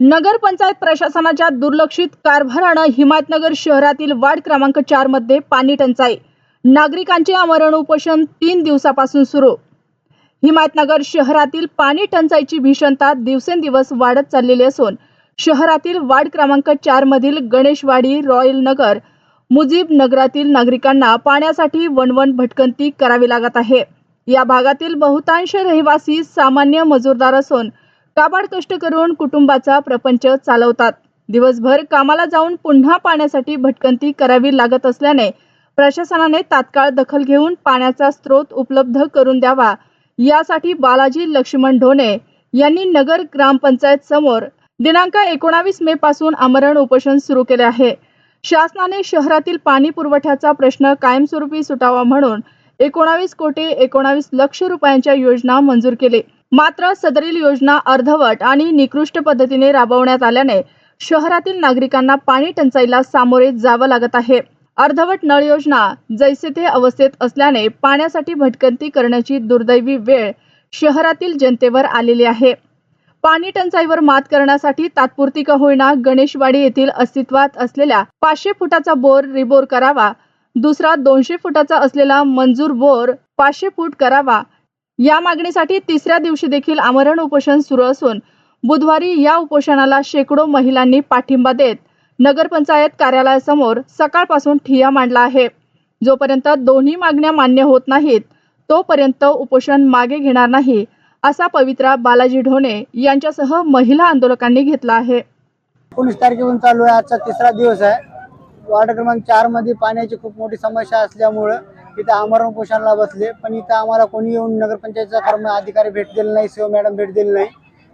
नगरपंचायत प्रशासनाच्या दुर्लक्षित कारभारानं हिमायतनगर शहरातील वार्ड क्रमांक चारमध्ये पाणी टंचाई. नागरिकांचे आमरण उपोषण तीन दिवसापासून सुरू. हिमायतनगर शहरातील पाणी टंचाईची भीषणता दिवसेंदिवस वाढत चाललेली असून शहरातील वार्ड क्रमांक चार मधील गणेशवाडी रॉयल नगर मुजीब नगरातील नागरिकांना पाण्यासाठी वणवण भटकंती करावी लागत आहे. या भागातील बहुतांश रहिवासी सामान्य मजूरदार असून काबाड कष्ट करून कुटुंबाचा प्रपंच चालवतात. दिवसभर कामाला जाऊन पुन्हा पाण्यासाठी भटकंती करावी लागत असल्याने प्रशासनाने तात्काळ दखल घेऊन पाण्याचा स्रोत उपलब्ध करून द्यावा. यासाठी बालाजी लक्ष्मण ढोणे यांनी नगर ग्रामपंचायत समोर दिनांक एकोणावीस मे पासून आमरण उपोषण सुरू केले आहे. शासनाने शहरातील पाणी पुरवठ्याचा प्रश्न कायमस्वरूपी सुटावा म्हणून एकोणावीस कोटी एकोणावीस लक्ष रुपयांच्या योजना मंजूर केली. मात्र सदरील योजना अर्धवट आणि निकृष्ट पद्धतीने राबवण्यात आल्याने शहरातील नागरिकांना पाणी टंचाईला सामोरे जावं लागत आहे. अर्धवट नळ योजना जैसे थे अवस्थेत असल्याने पाण्यासाठी भटकंती करण्याची दुर्दैवी वेळ शहरातील जनतेवर आलेली आहे. पाणी टंचाईवर मात करण्यासाठी तात्पुरती का होईना गणेशवाडी येथील अस्तित्वात असलेल्या पाचशे फुटाचा बोर रिबोर करावा दुसरा दोनशे फुटाचा असलेला मंजूर बोर पाचशे फूट करावा या मागणीसाठी तिसऱ्या दिवशी देखील आमरण उपोषण सुरू असून बुधवारी या उपोषणाला शेकडो महिलांनी पाठिंबा देत नगरपंचायत कार्यालयासमोर सकाळपासून ठिय्या मांडला आहे. जोपर्यंत दोन्ही मागण्या मान्य होत नाहीत तोपर्यंत उपोषण मागे घेणार नाही असा पवित्रा बालाजी ढोणे यांच्यासह महिला आंदोलकांनी घेतला आहे. एकोणीस तारखेपासून चालू आहे. आजचा तिसरा दिवस आहे. वार्ड क्रमांक चारमध्ये पाण्याची खूप मोठी समस्या असल्यामुळं इथं आमरण उपोषणाला बसले पण इथं आम्हाला कोणी येऊन नगरपंचायतचा कर्म अधिकारी भेट दिला नाही सेवा मॅडम भेट दिली नाही.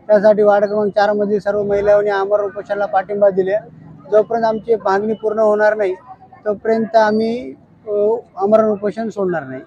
त्यासाठी वार्ड क्रमांक चारमधील सर्व महिलांनी आमरण उपोषणाला पाठिंबा दिले. जोपर्यंत आमची मागणी पूर्ण होणार नाही तोपर्यंत आम्ही आमरण उपोषण सोडणार नाही.